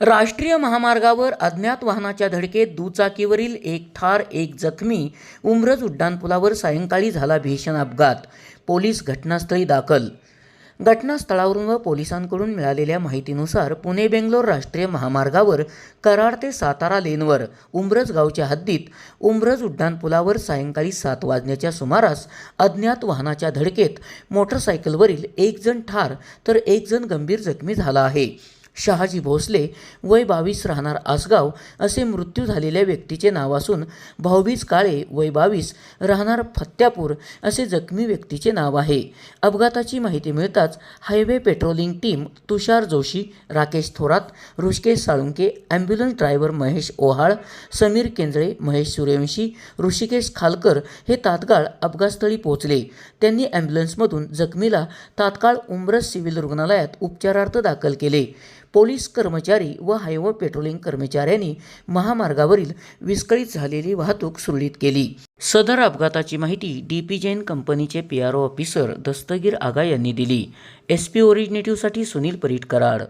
राष्ट्रीय महामार्गावर अज्ञात वाहनाच्या धडकेत दुचाकीवरील एक ठार एक जखमी उमरज उड्डाणपुलावर सायंकाळी झाला भीषण अपघात. पोलीस घटनास्थळी दाखल. घटनास्थळावरून व पोलिसांकडून मिळालेल्या माहितीनुसार पुणे बेंगलोर राष्ट्रीय महामार्गावर कराड ते सातारा लेनवर उमरज गावच्या हद्दीत उमरज उड्डाणपुलावर सायंकाळी सात वाजण्याच्या सुमारास अज्ञात वाहनाच्या धडकेत मोटरसायकलवरील एक जण ठार तर एक जण गंभीर जखमी झाला आहे. शहाजी भोसले वय बावीस राहणार आसगाव असे मृत्यू झालेल्या व्यक्तीचे नाव असून भाऊबीज काळे वय बावीस राहणार फत्यापूर असे जखमी व्यक्तीचे नाव आहे. अपघाताची माहिती मिळताच highway patrolling team Tushar Joshi Rakesh Thorat Rushikesh Salunke ambulance driver Mahesh Ohal Sameer Kendre Mahesh Suryavanshi Rishikesh Khalkar हे तात्काळ अपघातस्थळी पोहोचले. त्यांनी ॲम्ब्युलन्समधून जखमीला तात्काळ उमरस सिव्हिल रुग्णालयात उपचारार्थ दाखल केले. पोलीस कर्मचारी व हायवे पेट्रोलिंग कर्मचाऱ्यांनी महामार्गावरील विस्कळीत झालेली वाहतूक सुरळीत केली. सदर अपघाताची माहिती डी पी जैन कंपनीचे P R O officer Dastagir Aga यांनी दिली. एस पी ओरिजिनेटिव्हसाठी सुनील परीट कराड